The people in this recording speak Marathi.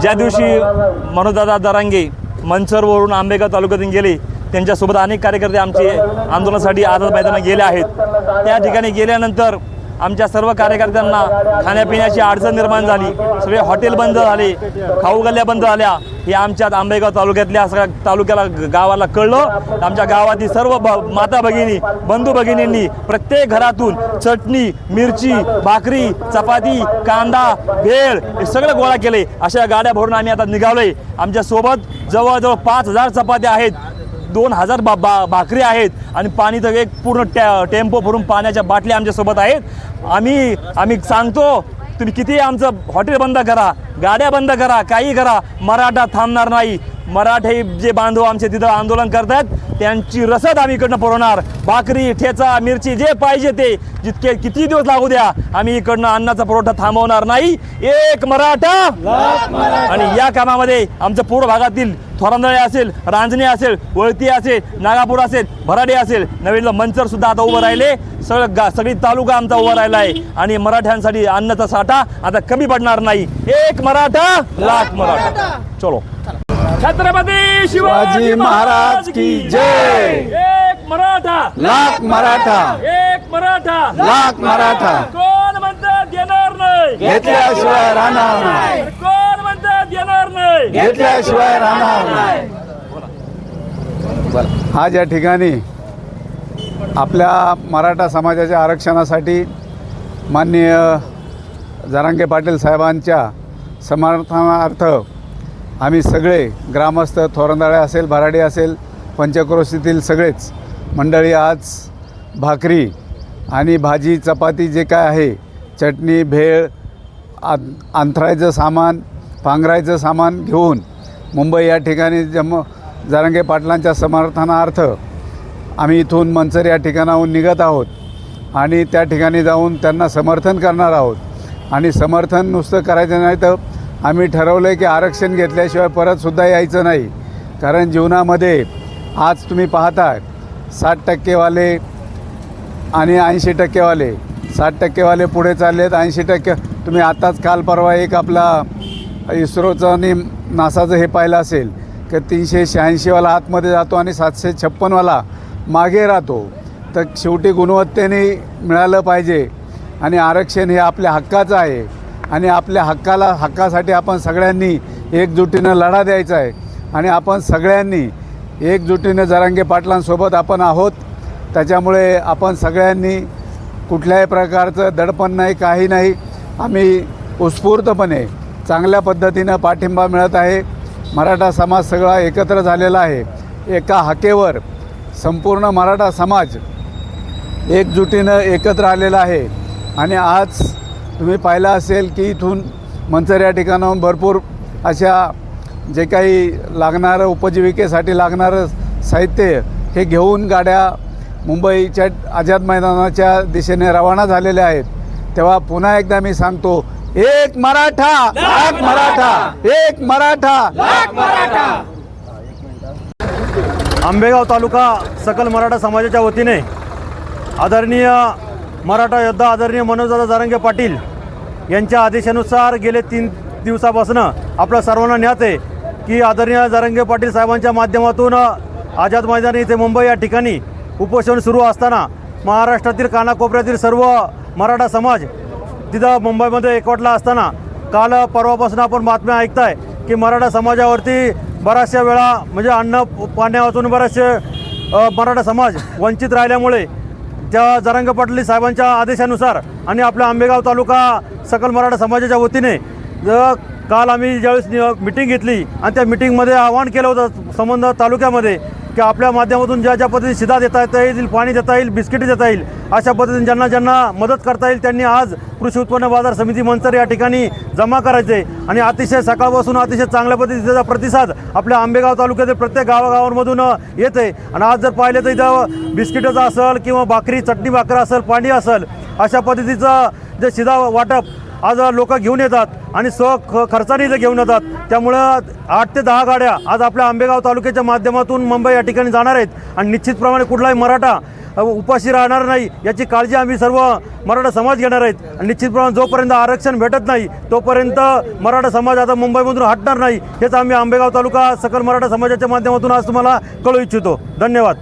ज्या दिवशी मनोदादा दरांगे मंचरवरून आंबेगाव तालुक्यातून गेले त्यांच्यासोबत अनेक कार्यकर्ते आमचे आंदोलनासाठी आझाद मैदानात गेले आहेत. त्या ठिकाणी गेल्यानंतर आमच्या सर्व कार्यकर्त्यांना खाण्यापिण्याची अडचण निर्माण झाली. सगळे हॉटेल बंद झाले. खाऊ गल्ल्या बंद झाल्या. हे आमच्या आंबेगाव तालुक्यातल्या सगळ्या तालुक्याला गावाला कळलं. आमच्या गावातील सर्व ब माता भगिनी बंधू भगिनींनी प्रत्येक घरातून चटणी मिरची भाकरी चपाती कांदा भेळ हे सगळं गोळा केले. अशा गाड्या भरून आम्ही आता निघालोय. आमच्यासोबत जवळजवळ पाच हजार चपात्या आहेत. दोन हजार बा बा भाकरी आहेत आणि पाणी तर एक पूर्ण टॅ टेम्पो भरून पाण्याच्या बाटल्या आमच्यासोबत आहेत. आम्ही आम्ही सांगतो तुम्ही किती आमचं हॉटेल बंद करा गाड्या बंद करा काही करा. मराठा थांबणार नाही. मराठे जे बांधव आमचे तिथं आंदोलन करतात त्यांची रसद आम्ही इकडनं पुरवणार. भाकरी ठेचा मिरची जे पाहिजे ते जितके किती दिवस लागू द्या आम्ही इकडनं अन्नाचा पुरवठा थांबवणार नाही. एक मराठा! आणि या कामामध्ये आमच्या पूर्व भागातील थोरांदळे असेल रांजणे असेल वळती असेल नागापूर असेल भराडे असेल नवीन मंचर सुद्धा आता उभं राहिले. सगळं गा सगळी तालुका आमचा उभा राहिला आहे. आणि मराठ्यांसाठी अन्नाचा साठा आता कमी पडणार नाही. एक मराठा लाख मराठा. चलो. छत्रपती शिवाजी महाराज की जय. एक मराठा. लाख मराठा. एक मराठा. लाख मराठा. कोण म्हणतात येणार नाही? घेतल्याशिवाय राहणार नाही. कोण म्हणतात येणार नाही? घेतल्याशिवाय राहणार नाही. आज या ठिकाणी आपल्या मराठा समाजाच्या आरक्षणासाठी माननीय जरांगे पाटील साहेबांच्या समर्थनार्थ आम्ही सगळे ग्रामस्थ थोरंदाळे असेल भराडे असेल पंचक्रोशीतील सगळेच मंडळी आज भाकरी आणि भाजी चपाती जे काय आहे चटणी भेळ आ अंथरायचं सामान पांघरायचं सामान घेऊन मुंबई या ठिकाणी जम जारंगे पाटलांच्या समर्थनार्थ आम्ही इथून मनसर या ठिकाणाहून निघत आहोत आणि त्या ठिकाणी जाऊन त्यांना समर्थन करणार आहोत. आणि समर्थन नुसतं करायचं नाही तर आम्ही ठरवलं आहे की आरक्षण घेतल्याशिवाय परतसुद्धा यायचं नाही. कारण जीवनामध्ये आज तुम्ही पाहता साठ टक्केवाले आणि ऐंशी टक्केवाले. साठ टक्केवाले पुढे चालले आहेत ऐंशी टक्के. तुम्ही आताच काल परवा एक आपला इस्रोचं आणि नासाचं हे पाहिलं असेल की तीनशे शहाऐंशीवाला आतमध्ये जातो आणि सातशे छप्पनवाला मागे राहतो. तर शेवटी गुणवत्तेने मिळालं पाहिजे आणि आरक्षण हे आपल्या हक्काचं आहे. आणि आपल्या हक्काला हक्कासाठी आपण सगळ्यांनी एकजुटीनं लढा द्यायचा आहे. आणि आपण सगळ्यांनी एकजुटीनं जरांगे पाटलांसोबत आपण आहोत. त्याच्यामुळे आपण सगळ्यांनी कुठल्याही प्रकारचं दडपण नाही काही नाही. आम्ही उत्स्फूर्तपणे चांगल्या पद्धतीनं पाठिंबा मिळत आहे. मराठा समाज सगळा एकत्र झालेला आहे. एका हाकेवर संपूर्ण मराठा समाज एकजुटीनं एकत्र आलेला आहे. आणि आज तुम्ही पाहिलं असेल की इथून मंचर या ठिकाणाहून भरपूर अशा जे काही लागणारं उपजीविकेसाठी लागणारं साहित्य हे घेऊन गाड्या मुंबईच्या आझाद मैदानाच्या दिशेने रवाना झालेल्या आहेत. तेव्हा पुन्हा एकदा मी सांगतो एक मराठा लाख मराठा एक मराठा. लाख मराठा. आंबेगाव तालुका सकल मराठा समाजाच्या वतीने आदरणीय मराठा योद्धा आदरणीय मनोजदादा जारंगे पाटील यांच्या आदेशानुसार गेले तीन दिवसापासून आपल्या सर्वांना ज्ञात आहे की आदरणीय जारंगे पाटील साहेबांच्या माध्यमातून आझाद मैदान इथे मुंबई या ठिकाणी उपोषण सुरू असताना महाराष्ट्रातील कानाकोपऱ्यातील सर्व मराठा समाज तिथं मुंबईमध्ये एकवटला असताना काल परवापासून आपण बातम्या ऐकताय की मराठा समाजावरती बऱ्याचशा वेळा म्हणजे अन्न पाण्यावाचून वाचून मराठा समाज वंचित राहिल्यामुळे त्या जरंग पाटली साहेबांच्या आदेशानुसार आणि आपल्या आंबेगाव तालुका सकल मराठा समाजाच्या वतीने काल आम्ही ज्यावेळेस मिटिंग घेतली आणि त्या मिटिंगमध्ये आवाहन केलं होतं संबंध तालुक्यामध्ये की आपल्या माध्यमातून ज्या ज्या पद्धतीने शिधा देता येता येईल पाणी देता येईल बिस्किटे देता येईल अशा पद्धतीने ज्यांना ज्यांना मदत करता येईल त्यांनी आज कृषी उत्पन्न बाजार समिती मंचर या ठिकाणी जमा करायचे. आणि अतिशय सकाळपासून अतिशय चांगल्या पद्धतीचा प्रतिसाद आपल्या आंबेगाव तालुक्यातील प्रत्येक गावागावांमधून येते आहे आणि आज जर पाहिलं तर इथं बिस्किटाचं असेल किंवा भाकरी चटणी भाकर असेल पाणी असेल अशा पद्धतीचं जे शिधा वाटप आज लोक घेऊन येतात आणि स्व ख खर्चाने ते घेऊन येतात. त्यामुळं आठ ते दहा गाड्या आज आपल्या आंबेगाव तालुक्याच्या माध्यमातून मुंबई या ठिकाणी जाणार आहेत. आणि निश्चितप्रमाणे कुठलाही मराठा उपाशी राहणार नाही याची काळजी आम्ही सर्व मराठा समाज घेणार आहेत. आणि निश्चितप्रमाणे जोपर्यंत आरक्षण भेटत नाही तोपर्यंत मराठा समाज आता मुंबईमधून हटणार नाही हेच आम्ही आंबेगाव तालुका सकल मराठा समाजाच्या माध्यमातून आज तुम्हाला कळू इच्छितो. धन्यवाद.